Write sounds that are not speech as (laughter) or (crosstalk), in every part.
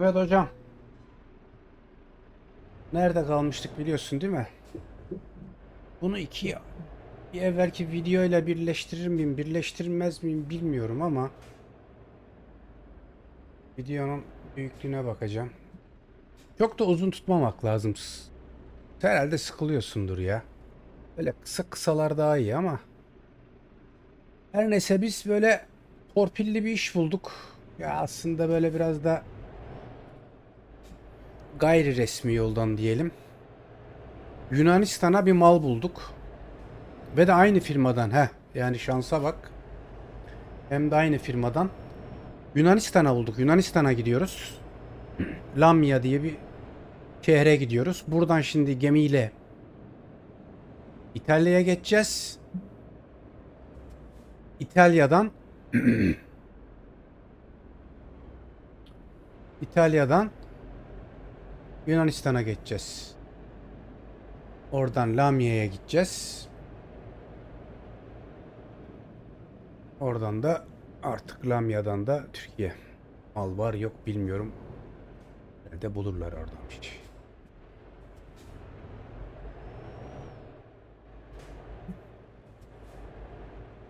Evet hocam. Nerede kalmıştık biliyorsun değil mi? Bunu iki bir evvelki videoyla birleştirir miyim, birleştirmez miyim bilmiyorum ama videonun büyüklüğüne bakacağım. Çok da uzun tutmamak lazım. Herhalde sıkılıyorsundur ya. Böyle kısa kısalar daha iyi ama her neyse biz böyle torpilli bir iş bulduk. Ya aslında böyle biraz da gayri resmi yoldan diyelim. Yunanistan'a bir mal bulduk. Ve de aynı firmadan. He, yani şansa bak. Hem de aynı firmadan. Yunanistan'a bulduk. Yunanistan'a gidiyoruz. (clears throat) Lamia diye bir şehre gidiyoruz. Buradan şimdi gemiyle İtalya'ya geçeceğiz. İtalya'dan (clears throat) İtalya'dan Yunanistan'a geçeceğiz. Oradan Lamia'ya gideceğiz. Oradan da artık Lamia'dan da Türkiye. Mal var yok bilmiyorum. Nerede bulurlar oradan bir şey.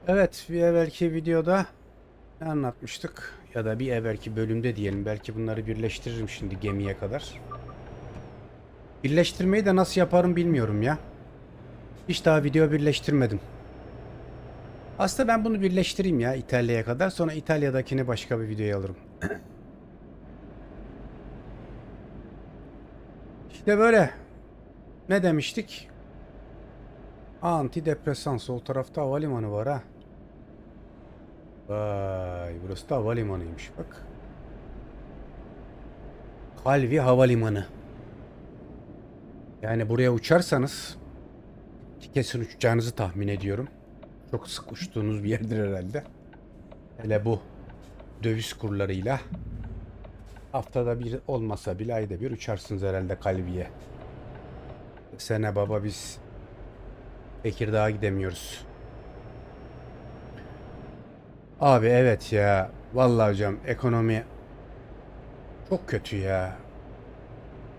Evet bir evvelki videoda ne anlatmıştık? Ya da bir evvelki bölümde diyelim. Belki bunları birleştiririm şimdi gemiye kadar. Birleştirmeyi de nasıl yaparım bilmiyorum ya. Hiç daha video birleştirmedim. Aslında ben bunu birleştireyim ya İtalya'ya kadar. Sonra İtalya'dakini başka bir videoya alırım. (clears throat) İşte böyle. Ne demiştik? Antidepresan. Sol tarafta havalimanı var ha. Vay burası da havalimanıymış bak. Kalvi Havalimanı. Yani buraya uçarsanız kesin uçacağınızı tahmin ediyorum. Çok sık uçtuğunuz bir yerdir herhalde. Hele bu döviz kurlarıyla haftada bir olmasa bile ayda bir uçarsınız herhalde Kalvi'ye. Sene baba biz Tekirdağ'a gidemiyoruz. Abi evet ya. Vallahi hocam ekonomi çok kötü ya.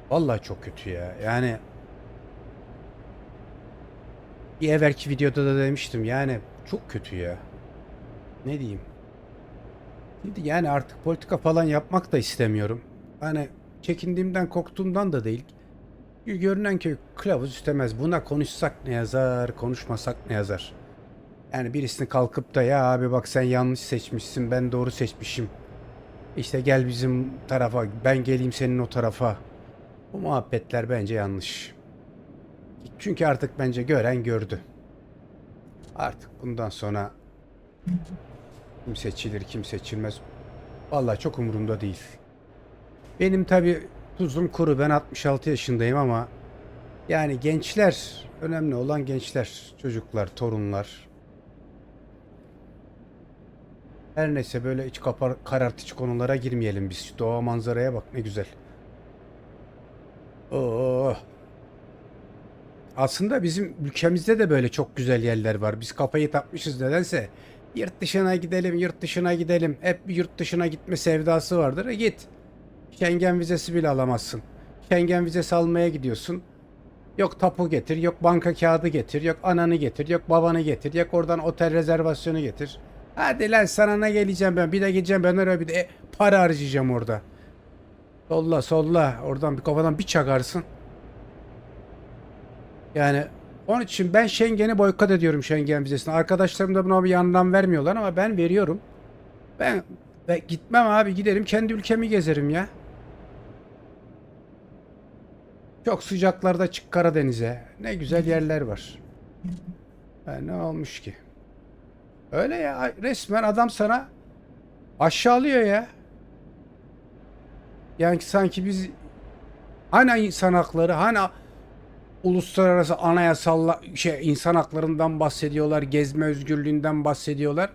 Vallahi çok kötü ya. Yani bir evvelki videoda da demiştim yani çok kötü ya. Ne diyeyim? Şimdi yani artık politika falan yapmak da istemiyorum. Hani çekindiğimden korktuğumdan da değil. Görünen köy kılavuz istemez. Buna konuşsak ne yazar, konuşmasak ne yazar. Yani birisini kalkıp da ya abi bak sen yanlış seçmişsin ben doğru seçmişim. İşte gel bizim tarafa ben geleyim senin o tarafa. Bu muhabbetler bence yanlış. Çünkü artık bence gören gördü. Artık bundan sonra kim seçilir kim seçilmez. Vallahi çok umurumda değil. Benim tabi tuzum kuru ben 66 yaşındayım ama yani gençler önemli olan gençler, çocuklar, torunlar. Her neyse böyle iç kapar, karartıcı konulara girmeyelim biz. Doğa manzaraya bak ne güzel. Oo. Aslında bizim ülkemizde de böyle çok güzel yerler var. Biz kafayı takmışız nedense. Yurt dışına gidelim, yurt dışına gidelim. Hep bir yurt dışına gitme sevdası vardır. E git. Schengen vizesi bile alamazsın. Schengen vizesi almaya gidiyorsun. Yok tapu getir, yok banka kağıdı getir, yok ananı getir, yok babanı getir, yok oradan otel rezervasyonu getir. Hadi lan sana ne geleceğim ben? Bir de gideceğim ben oraya bir de e, para harcayacağım orada. Solla solla. Oradan bir kafadan bir çakarsın. Yani onun için ben Schengen'i boykot ediyorum Schengen vizesini. Arkadaşlarım da buna bir yandan vermiyorlar ama ben veriyorum. Ben, ben gitmem abi giderim kendi ülkemi gezerim ya. Çok sıcaklarda çık Karadeniz'e. Ne güzel yerler var. Ha, ne olmuş ki? Öyle ya resmen adam sana aşağılıyor ya. Yani sanki biz hani insan hakları hani uluslararası anayasal şey insan haklarından bahsediyorlar, gezme özgürlüğünden bahsediyorlar.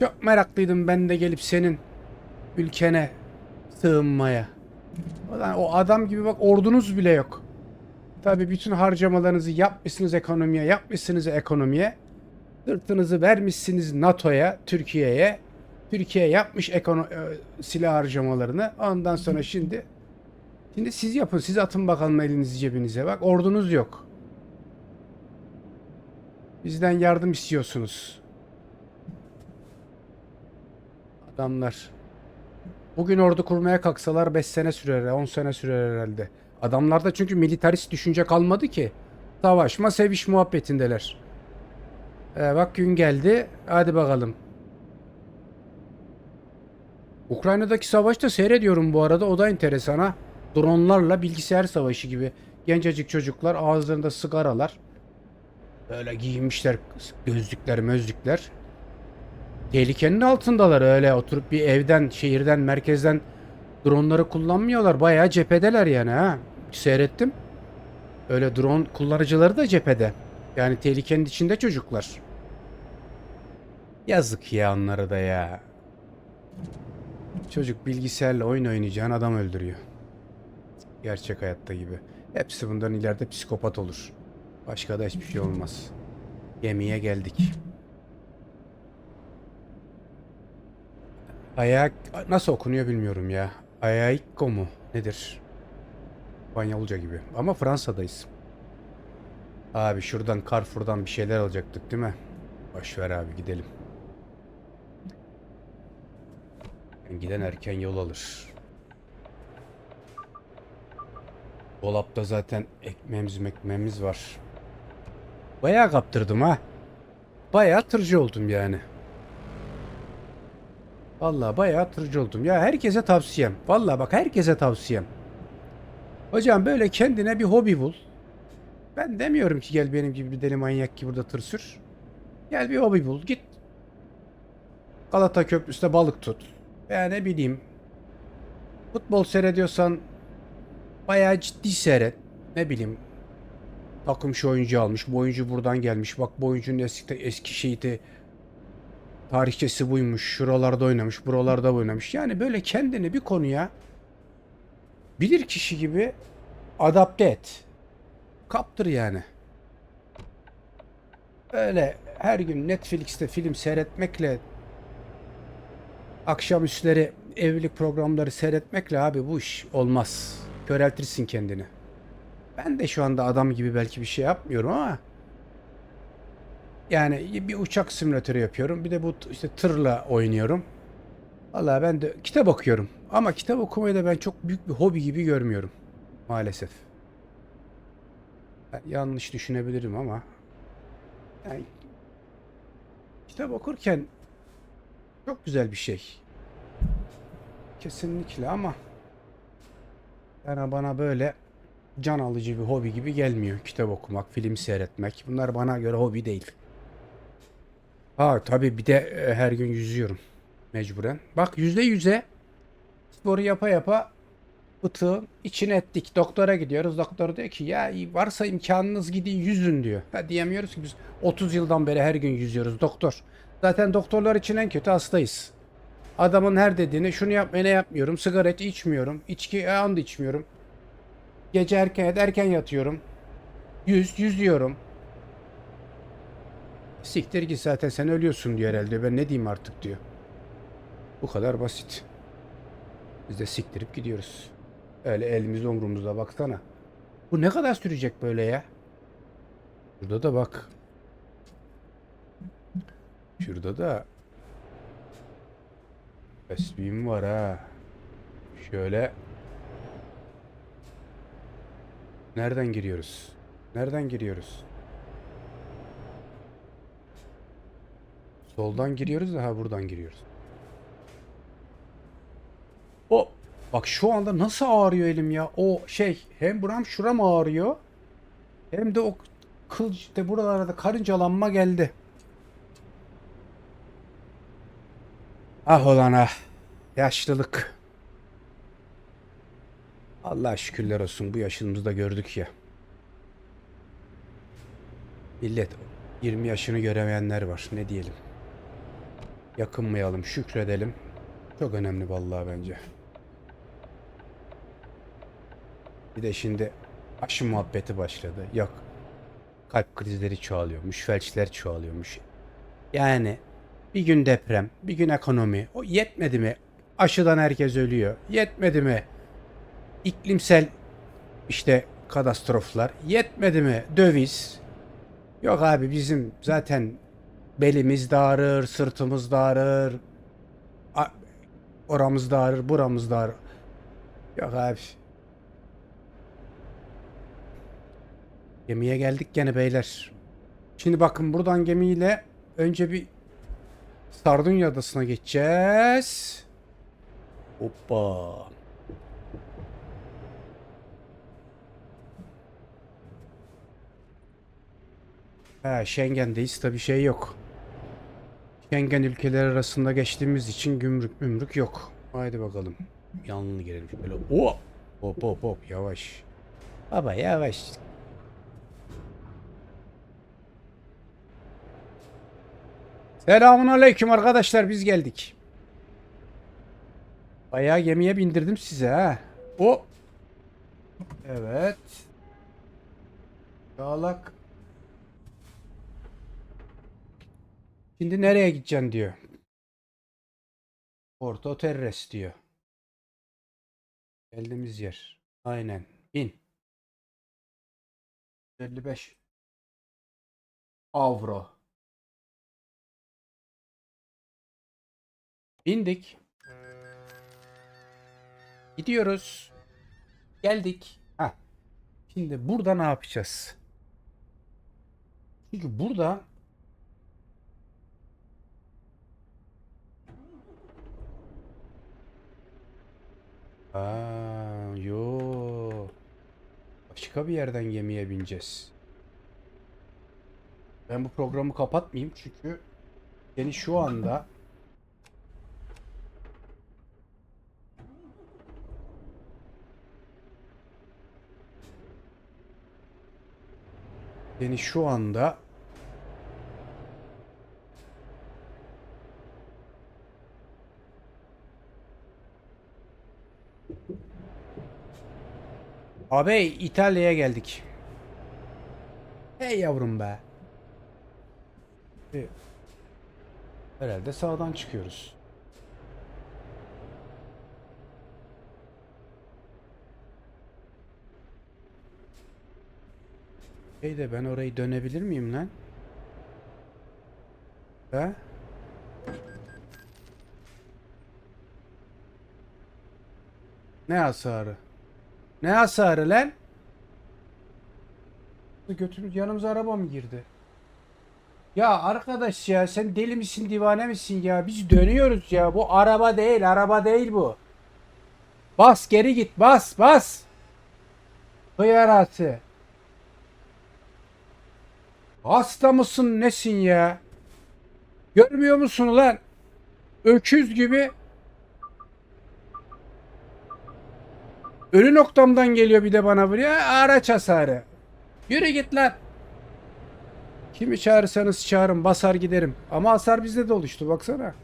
Çok meraklıydım ben de gelip senin ülkene sığınmaya. O adam gibi bak ordunuz bile yok. Tabi bütün harcamalarınızı yapmışsınız ekonomiye, yapmışsınız ekonomiye. Sırtınızı vermişsiniz NATO'ya, Türkiye'ye. Türkiye yapmış ekono e, silah harcamalarını. Ondan sonra şimdi şimdi siz yapın. Siz atın bakalım elinizi cebinize. Bak ordunuz yok. Bizden yardım istiyorsunuz. Adamlar. Bugün ordu kurmaya kalksalar 5 sene sürer, 10 sene sürer herhalde. Adamlarda çünkü militarist düşünce kalmadı ki. Savaşma, seviş muhabbetindeler. Ee, bak gün geldi. Hadi bakalım. Ukrayna'daki savaşta seyrediyorum bu arada. O da enteresan ha. Dronlarla bilgisayar savaşı gibi. Gencecik çocuklar ağızlarında sigaralar. Böyle giyinmişler gözlükler mözlükler. Tehlikenin altındalar öyle oturup bir evden, şehirden, merkezden dronları kullanmıyorlar. Bayağı cephedeler yani ha. Seyrettim. Öyle drone kullanıcıları da cephede. Yani tehlikenin içinde çocuklar. Yazık ya onlara da ya. Çocuk bilgisayarla oyun oynayacağın adam öldürüyor. Gerçek hayatta gibi. Hepsi bundan ileride psikopat olur. Başka da hiçbir şey olmaz. Gemiye geldik. Ayak nasıl okunuyor bilmiyorum ya. Ayaiko mu? Nedir? İspanyolca gibi. Ama Fransa'dayız. Abi şuradan Carrefour'dan bir şeyler alacaktık değil mi? Boş ver abi gidelim. Giden erken yol alır. Dolapta zaten ekmeğimiz mekmeğimiz var. Bayağı kaptırdım ha. Bayağı tırcı oldum yani. Vallahi bayağı tırcı oldum. Ya herkese tavsiyem. Vallahi bak herkese tavsiyem. Hocam böyle kendine bir hobi bul. Ben demiyorum ki gel benim gibi bir deli manyak ki burada tır sür. Gel bir hobi bul. Git. Galata Köprüsü'nde balık tut. Veya ne bileyim. Futbol seyrediyorsan bayağı ciddi seyret. Ne bileyim. Takım şu oyuncu almış. Bu oyuncu buradan gelmiş. Bak bu oyuncunun eski, eski şeydi. Tarihçesi buymuş. Şuralarda oynamış. Buralarda oynamış. Yani böyle kendini bir konuya bilir kişi gibi adapte et. Kaptır yani. Öyle her gün Netflix'te film seyretmekle akşamüstleri evlilik programları seyretmekle abi bu iş olmaz. Köreltirsin kendini. Ben de şu anda adam gibi belki bir şey yapmıyorum ama yani bir uçak simülatörü yapıyorum. Bir de bu işte tırla oynuyorum. Vallahi ben de kitap okuyorum. Ama kitap okumayı da ben çok büyük bir hobi gibi görmüyorum. Maalesef. Ben yanlış düşünebilirim ama yani kitap okurken çok güzel bir şey. Kesinlikle ama yani bana böyle can alıcı bir hobi gibi gelmiyor. Kitap okumak, film seyretmek. Bunlar bana göre hobi değil. Ha tabii bir de e, her gün yüzüyorum. Mecburen. Bak yüzde yüze sporu yapa yapa bıtığın içine ettik. Doktora gidiyoruz. Doktor diyor ki ya varsa imkanınız gidin yüzün diyor. Ha diyemiyoruz ki biz 30 yıldan beri her gün yüzüyoruz doktor. Zaten doktorlar için en kötü hastayız. Adamın her dediğini şunu yapmaya ne yapmıyorum. Sigara içmiyorum. İçki e, anda içmiyorum. Gece erken erken yatıyorum. Yüz yüzüyorum. Siktir git zaten sen ölüyorsun diyor herhalde. Ben ne diyeyim artık diyor. Bu kadar basit. Biz de siktirip gidiyoruz. Öyle elimiz omrumuzda baksana. Bu ne kadar sürecek böyle ya? Şurada da bak. Şurada da Tesbihim var ha. Şöyle Nereden giriyoruz? Nereden giriyoruz? Soldan giriyoruz ha buradan giriyoruz. O bak şu anda nasıl ağrıyor elim ya? O şey hem buram şuram ağrıyor hem de o kıl işte buralarda karıncalanma geldi. Ah ulan ah. Yaşlılık. Allah şükürler olsun bu yaşımızda gördük ya. Millet 20 yaşını göremeyenler var. Ne diyelim. Yakınmayalım, şükredelim. Çok önemli vallahi bence. Bir de şimdi aşı muhabbeti başladı. Yok. Kalp krizleri çoğalıyormuş, felçler çoğalıyormuş. Yani Bir gün deprem, bir gün ekonomi. O yetmedi mi? Aşıdan herkes ölüyor. Yetmedi mi? İklimsel işte katastroflar. Yetmedi mi? Döviz. Yok abi bizim zaten belimiz de ağrır, sırtımız da ağrır. A- Oramız da ağrır, buramız da ağrır. Yok abi. Gemiye geldik gene beyler. Şimdi bakın buradan gemiyle önce bir Sardunya Adası'na geçeceğiz. Hoppa. Ha, Schengen'deyiz tabi şey yok. Schengen ülkeleri arasında geçtiğimiz için gümrük mümrük yok. Haydi bakalım. Yanlı girelim şöyle. Hop hop hop hop yavaş. Baba yavaş. Selamun aleyküm arkadaşlar biz geldik. Bayağı gemiye bindirdim size ha. O. Evet. Çağlak. Şimdi nereye gideceksin diyor. Porto Terres diyor. Geldiğimiz yer. Aynen. Bin. 55 avro. Bindik. Gidiyoruz. Geldik. Ha. Şimdi burada ne yapacağız? Çünkü burada Aa, yo. Başka bir yerden gemiye bineceğiz. Ben bu programı kapatmayayım çünkü seni şu anda seni şu anda Abi İtalya'ya geldik. Hey yavrum be. E, Herhalde sağdan çıkıyoruz. Hey de ben orayı dönebilir miyim lan? Ha? Ne hasarı? Ne hasarı lan? Götümüz yanımıza araba mı girdi? Ya arkadaş ya sen deli misin divane misin ya? Biz dönüyoruz ya. Bu araba değil, araba değil bu. Bas geri git, bas, bas. Hıyarası. Hasta mısın nesin ya? Görmüyor musun lan? Öküz gibi Ölü noktamdan geliyor bir de bana buraya. Araç hasarı. Yürü git lan. Kimi çağırırsanız çağırın. Basar giderim. Ama hasar bizde de oluştu. Baksana.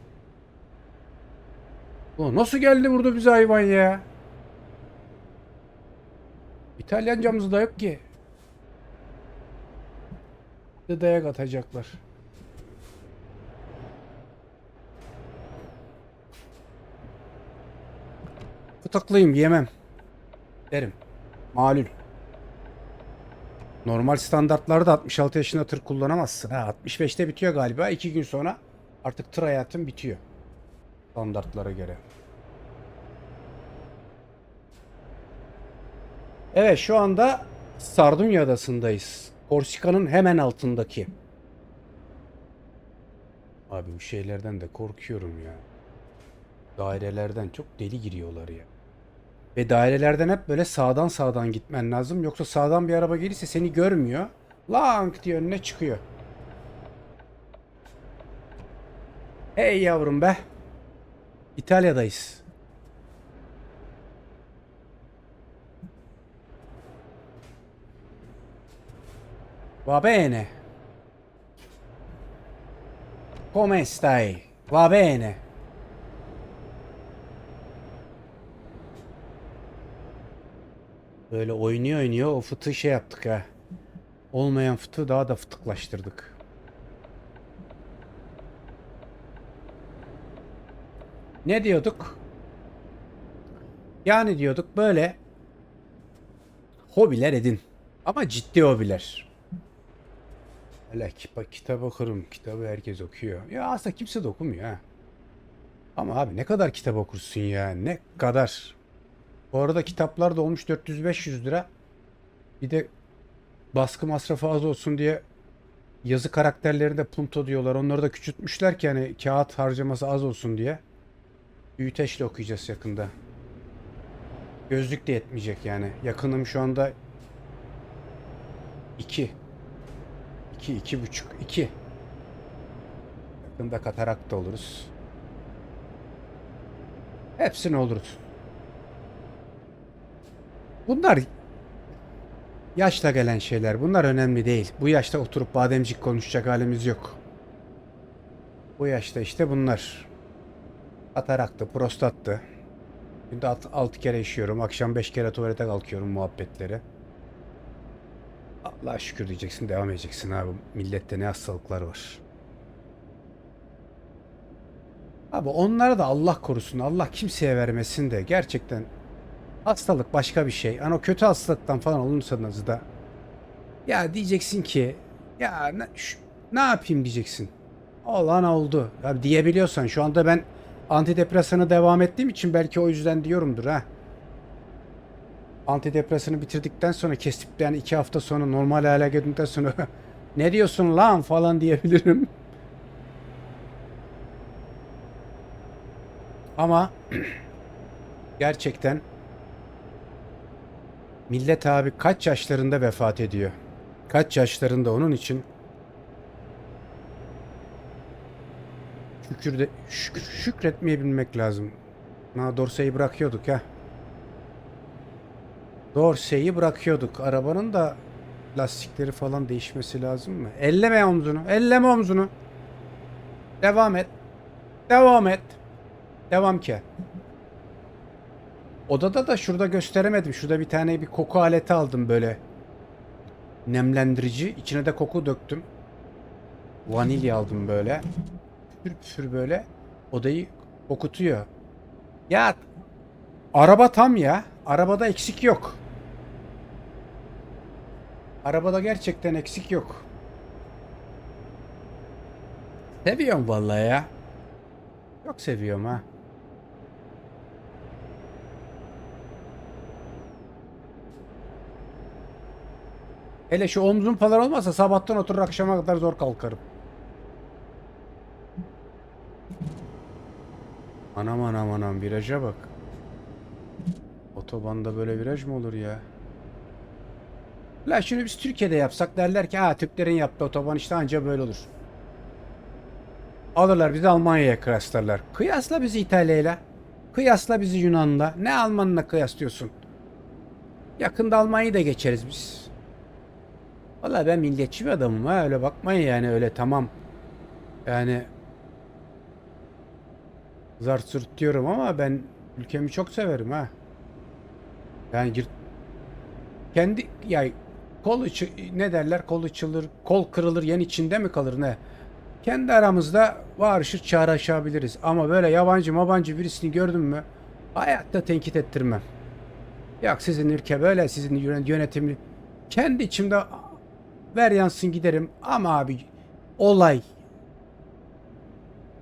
Ulan nasıl geldi burada bize hayvan ya? İtalyancamız da yok ki. De dayak atacaklar. Fıtıklıyım yemem. Derim. Malul. Normal standartlarda 66 yaşında tır kullanamazsın. Ha 65'te bitiyor galiba. 2 gün sonra artık tır hayatın bitiyor. Standartlara göre. Evet şu anda Sardunya Adası'ndayız. Korsika'nın hemen altındaki. Abi bu şeylerden de korkuyorum ya. Dairelerden çok deli giriyorlar ya. Ve dairelerden hep böyle sağdan sağdan gitmen lazım. Yoksa sağdan bir araba gelirse seni görmüyor. Lang diye önüne çıkıyor. Hey yavrum be. İtalya'dayız. Va bene. Come stai? Va bene. Böyle oynuyor oynuyor o fıtığı şey yaptık ha. Olmayan fıtığı daha da fıtıklaştırdık. Ne diyorduk? Yani diyorduk böyle hobiler edin. Ama ciddi hobiler. Hele kitap, kitap okurum. Kitabı herkes okuyor. Ya aslında kimse de okumuyor ha. Ama abi ne kadar kitap okursun ya? Ne kadar? Bu arada kitaplar da olmuş 400-500 lira. Bir de baskı masrafı az olsun diye yazı karakterleri de punto diyorlar. Onları da küçültmüşler ki hani kağıt harcaması az olsun diye. Büyüteçle okuyacağız yakında. Gözlük de yetmeyecek yani. Yakınım şu anda 2. 2, 2,5, 2. Yakında katarak da oluruz. Hepsini oluruz. Bunlar yaşla gelen şeyler. Bunlar önemli değil. Bu yaşta oturup bademcik konuşacak halimiz yok. Bu yaşta işte bunlar. Ataraktı, prostattı. Günde 6 kere işiyorum. Akşam 5 kere tuvalete kalkıyorum muhabbetleri. Allah'a şükür diyeceksin. Devam edeceksin abi. Millette ne hastalıklar var. Abi onlara da Allah korusun. Allah kimseye vermesin de. Gerçekten hastalık başka bir şey. Hani o kötü hastalıktan falan olursanız da ya diyeceksin ki ya ne, şu- ne yapayım diyeceksin. Olan oldu. Ya diyebiliyorsan şu anda ben antidepresanı devam ettiğim için belki o yüzden diyorumdur ha. Antidepresanı bitirdikten sonra yani iki hafta sonra normal hale geldikten sonra (laughs) ne diyorsun lan falan diyebilirim. Ama (clears throat) gerçekten millet abi kaç yaşlarında vefat ediyor? Kaç yaşlarında onun için şükür de, şükür, şükretmeyi bilmek lazım. Ha Dorsey'i bırakıyorduk ha. Dorsey'i bırakıyorduk. Arabanın da lastikleri falan değişmesi lazım mı? Elleme omzunu. Elleme omzunu. Devam et. Devam et. Devam ki. Odada da şurada gösteremedim. Şurada bir tane bir koku aleti aldım böyle. Nemlendirici. İçine de koku döktüm. Vanilya aldım böyle. Püfür püfür böyle. Odayı kokutuyor. Ya araba tam ya. Arabada eksik yok. Arabada gerçekten eksik yok. Seviyorum vallahi ya. Çok seviyorum ha. Hele şu omzum falan olmasa sabahtan oturur akşama kadar zor kalkarım. Anam anam anam viraja bak. Otobanda böyle viraj mı olur ya? La şunu biz Türkiye'de yapsak derler ki ha Türklerin yaptığı otoban işte anca böyle olur. Alırlar bizi Almanya'ya kıyaslarlar. Kıyasla bizi İtalya'yla. Kıyasla bizi Yunan'la. Ne Alman'la kıyaslıyorsun? Yakında Almanya'yı da geçeriz biz. Valla ben milliyetçi bir adamım ha öyle bakmayın yani öyle tamam. Yani zart sürt diyorum ama ben ülkemi çok severim ha. Yani kendi ya kol içi, ne derler kol içilir kol kırılır yen içinde mi kalır ne? Kendi aramızda bağırışır çağrışabiliriz ama böyle yabancı mabancı birisini gördüm mü hayatta tenkit ettirmem. Yok sizin ülke böyle sizin yönet- yönetimli kendi içimde ver yansın giderim ama abi olay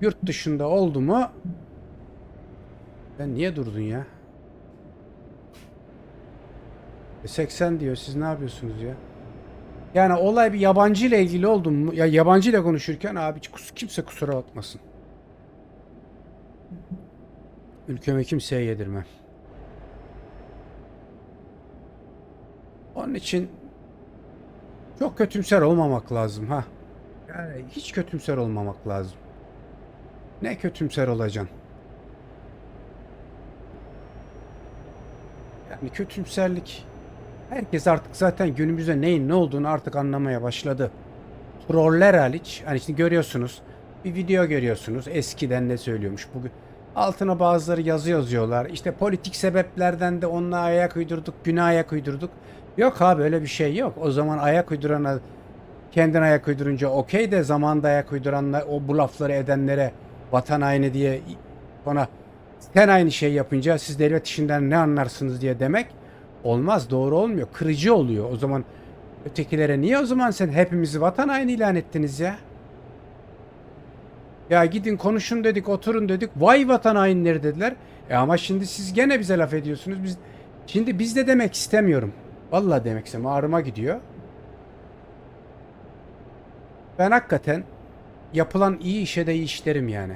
yurt dışında oldu mu ben niye durdun ya? E 80 diyor. Siz ne yapıyorsunuz ya? Yani olay bir yabancı ile ilgili oldu mu? Ya yabancı ile konuşurken abi kimse kusura bakmasın. Ülkeme kimseye yedirmem. Onun için çok kötümser olmamak lazım ha. Yani hiç kötümser olmamak lazım. Ne kötümser olacaksın? Yani kötümserlik herkes artık zaten günümüzde neyin ne olduğunu artık anlamaya başladı. Troller hariç hani şimdi görüyorsunuz bir video görüyorsunuz eskiden ne söylüyormuş bugün. Altına bazıları yazı yazıyorlar işte politik sebeplerden de onunla ayak uydurduk günah ayak uydurduk. Yok abi öyle bir şey yok. O zaman ayak uydurana kendin ayak uydurunca okey de zamanda ayak uyduranlar o bu lafları edenlere vatan haini diye ona sen aynı şey yapınca siz devlet işinden ne anlarsınız diye demek olmaz. Doğru olmuyor. Kırıcı oluyor. O zaman ötekilere niye o zaman sen hepimizi vatan haini ilan ettiniz ya? Ya gidin konuşun dedik, oturun dedik. Vay vatan hainleri dediler. E ama şimdi siz gene bize laf ediyorsunuz. Biz şimdi biz de demek istemiyorum. Vallahi demek istemiyorum. Ağrıma gidiyor. Ben hakikaten yapılan iyi işe de iyi işlerim yani.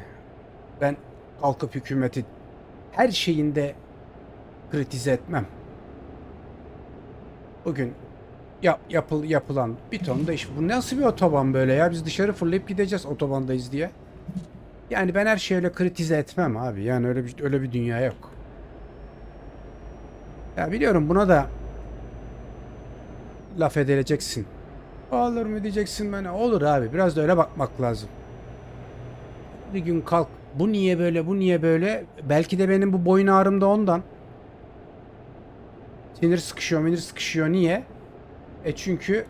Ben kalkıp hükümeti her şeyinde kritize etmem. Bugün yap, yapıl, yapılan bir ton da iş. Bu nasıl bir otoban böyle ya? Biz dışarı fırlayıp gideceğiz otobandayız diye. Yani ben her şeyi öyle kritize etmem abi. Yani öyle bir öyle bir dünya yok. Ya biliyorum buna da laf edileceksin. Olur mu diyeceksin bana? Olur abi. Biraz da öyle bakmak lazım. Bir gün kalk. Bu niye böyle? Bu niye böyle? Belki de benim bu boyun ağrım da ondan. Sinir sıkışıyor, minir sıkışıyor. Niye? E çünkü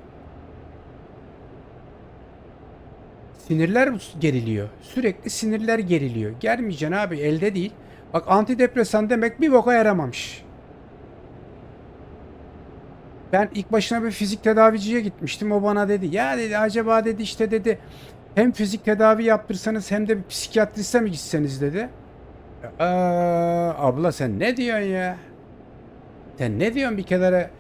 sinirler geriliyor. Sürekli sinirler geriliyor. Germeyeceksin abi. Elde değil. Bak antidepresan demek bir boka yaramamış. Ben ilk başına bir fizik tedaviciye gitmiştim. O bana dedi. Ya dedi acaba dedi işte dedi hem fizik tedavi yaptırsanız hem de bir psikiyatriste mi gitseniz dedi. Aa, abla sen ne diyorsun ya? Sen ne diyorsun bir kenara?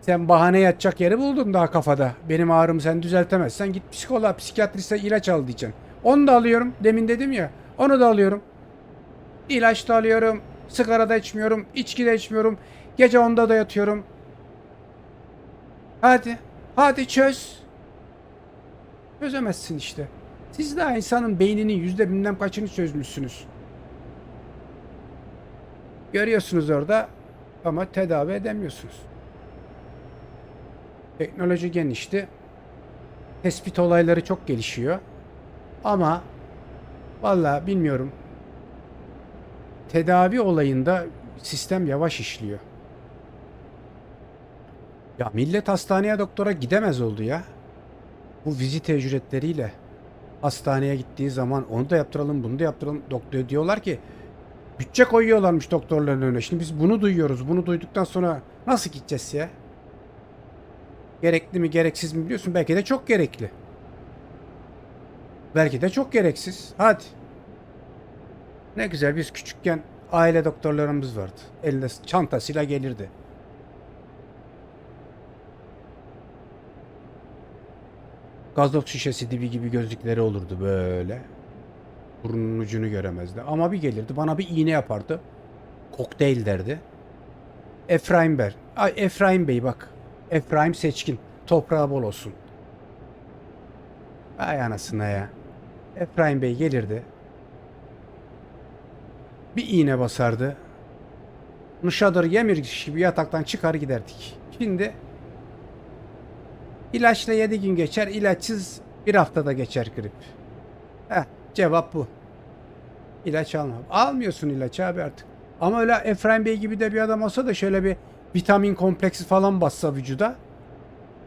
Sen bahane yatacak yeri buldun daha kafada. Benim ağrımı sen düzeltemezsen git psikoloğa, psikiyatriste ilaç al diyeceksin. Onu da alıyorum. Demin dedim ya. Onu da alıyorum. İlaç da alıyorum. Sigara da içmiyorum. içki de içmiyorum. Gece onda da yatıyorum. Hadi. Hadi çöz. Çözemezsin işte. Siz daha insanın beyninin yüzde bilmem kaçını çözmüşsünüz. Görüyorsunuz orada ama tedavi edemiyorsunuz. Teknoloji genişti. Tespit olayları çok gelişiyor. Ama vallahi bilmiyorum. Tedavi olayında sistem yavaş işliyor. Ya millet hastaneye doktora gidemez oldu ya. Bu vizite ücretleriyle hastaneye gittiği zaman onu da yaptıralım bunu da yaptıralım. Doktor diyorlar ki bütçe koyuyorlarmış doktorların önüne. Şimdi biz bunu duyuyoruz. Bunu duyduktan sonra nasıl gideceğiz ya? Gerekli mi gereksiz mi biliyorsun? Belki de çok gerekli. Belki de çok gereksiz. Hadi. Ne güzel biz küçükken aile doktorlarımız vardı. Elinde çantasıyla gelirdi. Gazoz şişesi dibi gibi gözlükleri olurdu böyle. Burnunun ucunu göremezdi. Ama bir gelirdi bana bir iğne yapardı. Kokteyl derdi. Efraim Ber. Ay Efraim Bey bak. Efraim Seçkin. Toprağı bol olsun. Ay anasına ya. Efraim Bey gelirdi. Bir iğne basardı. Nuşadır yemir gibi yataktan çıkar giderdik. Şimdi ilaçla 7 gün geçer, ilaçsız bir haftada geçer grip. Heh, cevap bu. İlaç alma. Almıyorsun ilaç abi artık. Ama öyle Efraim Bey gibi de bir adam olsa da şöyle bir vitamin kompleksi falan bassa vücuda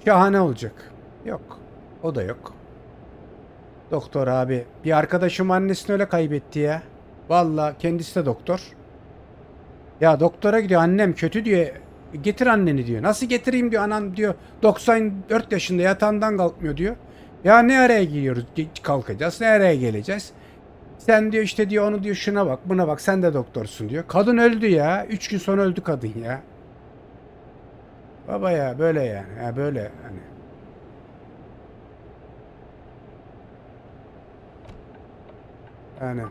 şahane olacak. Yok. O da yok. Doktor abi. Bir arkadaşım annesini öyle kaybetti ya. Valla kendisi de doktor. Ya doktora gidiyor annem kötü diyor. Getir anneni diyor. Nasıl getireyim diyor anam diyor. 94 yaşında yatağından kalkmıyor diyor. Ya ne araya geliyoruz ge- kalkacağız ne araya geleceğiz. Sen diyor işte diyor onu diyor şuna bak buna bak sen de doktorsun diyor. Kadın öldü ya. 3 gün sonra öldü kadın ya. Baba ya böyle yani. Ya böyle hani. Yani.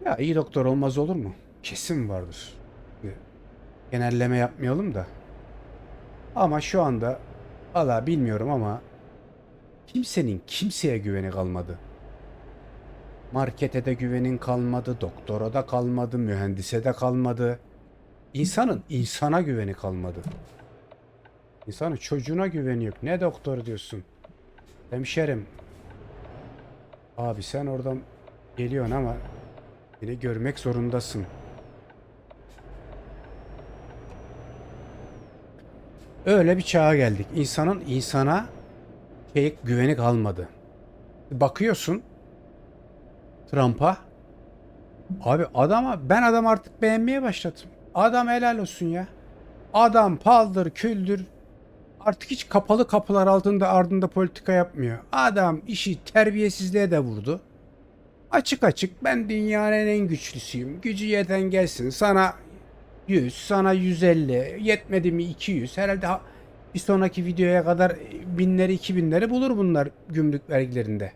Ya iyi doktor olmaz olur mu? Kesin vardır. Genelleme yapmayalım da. Ama şu anda valla bilmiyorum ama kimsenin kimseye güveni kalmadı. Markete de güvenin kalmadı, doktora da kalmadı, mühendise de kalmadı. İnsanın insana güveni kalmadı. İnsanın çocuğuna güveni yok. Ne doktor diyorsun? Hemşerim. Abi sen oradan geliyorsun ama beni görmek zorundasın. Öyle bir çağa geldik. İnsanın insana şey güveni kalmadı. Bakıyorsun Trump'a Abi adama ben adam artık beğenmeye başladım. Adam helal olsun ya. Adam paldır küldür. Artık hiç kapalı kapılar altında ardında politika yapmıyor. Adam işi terbiyesizliğe de vurdu. Açık açık ben dünyanın en güçlüsüyüm. Gücü yeten gelsin. Sana 100, sana 150, yetmedi mi 200. Herhalde ha- bir sonraki videoya kadar binleri, iki binleri bulur bunlar gümrük vergilerinde.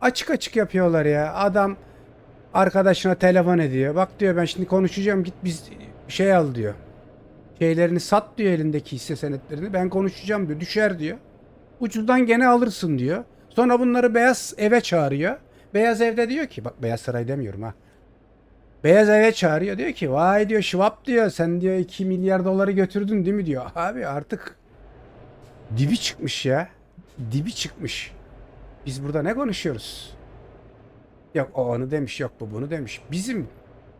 Açık açık yapıyorlar ya. Adam arkadaşına telefon ediyor. Bak diyor ben şimdi konuşacağım git biz şey al diyor. Şeylerini sat diyor elindeki hisse senetlerini. Ben konuşacağım diyor. Düşer diyor. Ucuzdan gene alırsın diyor. Sonra bunları beyaz eve çağırıyor. Beyaz evde diyor ki bak Beyaz Saray demiyorum ha. Beyaz eve çağırıyor diyor ki vay diyor Şivap diyor sen diyor 2 milyar doları götürdün değil mi diyor. Abi artık dibi çıkmış ya. Dibi çıkmış. Biz burada ne konuşuyoruz? Yok o onu demiş yok bu bunu demiş. Bizim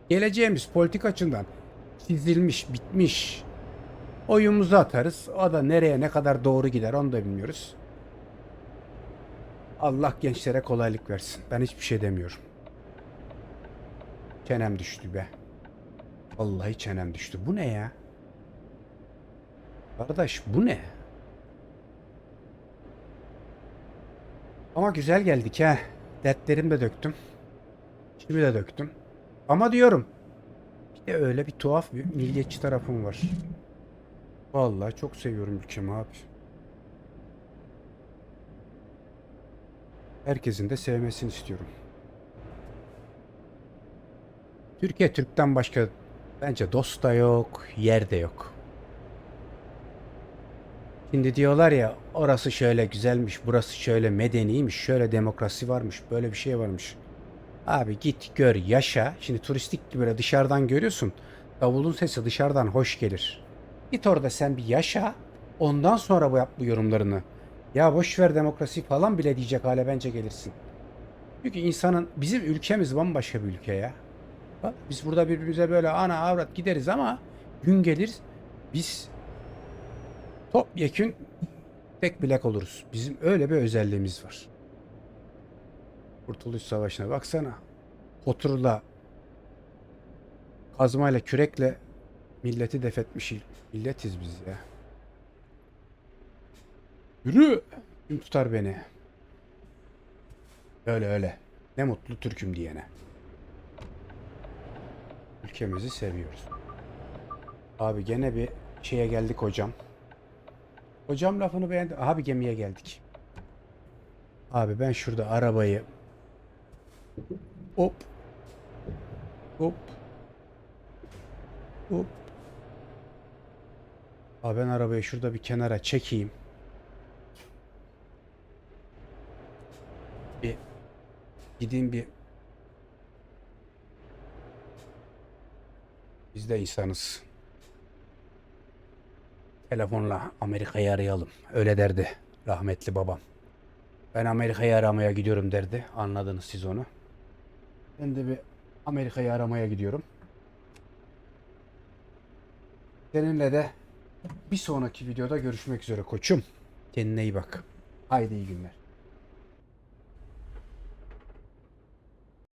geleceğimiz politik açıdan çizilmiş bitmiş. Oyumuzu atarız. O da nereye ne kadar doğru gider onu da bilmiyoruz. Allah gençlere kolaylık versin. Ben hiçbir şey demiyorum. Çenem düştü be. Vallahi çenem düştü. Bu ne ya? Kardeş bu ne? Ama güzel geldik ha. Dertlerimi de döktüm. Şimdi de döktüm. Ama diyorum. Bir de öyle bir tuhaf bir milliyetçi tarafım var. Vallahi çok seviyorum ülkemi abi. Herkesin de sevmesini istiyorum. Türkiye Türk'ten başka bence dost da yok, yer de yok. Şimdi diyorlar ya orası şöyle güzelmiş, burası şöyle medeniymiş, şöyle demokrasi varmış, böyle bir şey varmış. Abi git gör yaşa. Şimdi turistik gibi böyle dışarıdan görüyorsun. Davulun sesi dışarıdan hoş gelir. Git orada sen bir yaşa. Ondan sonra bu yap bu yorumlarını. Ya boş ver demokrasi falan bile diyecek hale bence gelirsin. Çünkü insanın bizim ülkemiz bambaşka bir ülke ya. Bak, biz burada birbirimize böyle ana avrat gideriz ama gün gelir biz topyekün tek bilek oluruz. Bizim öyle bir özelliğimiz var. Kurtuluş Savaşı'na baksana. Oturla kazmayla kürekle milleti defetmiş il- milletiz biz ya. Yürü. Kim tutar beni? Öyle öyle. Ne mutlu Türk'üm diyene. Ülkemizi seviyoruz. Abi gene bir şeye geldik hocam. Hocam lafını beğendi. Abi gemiye geldik. Abi ben şurada arabayı hop hop hop Abi ben arabayı şurada bir kenara çekeyim. Bir gideyim bir Biz de insanız. Telefonla Amerika'yı arayalım. Öyle derdi rahmetli babam. Ben Amerika'yı aramaya gidiyorum derdi. Anladınız siz onu. Ben de bir Amerika'yı aramaya gidiyorum. Seninle de bir sonraki videoda görüşmek üzere koçum. Kendine iyi bak. Haydi iyi günler.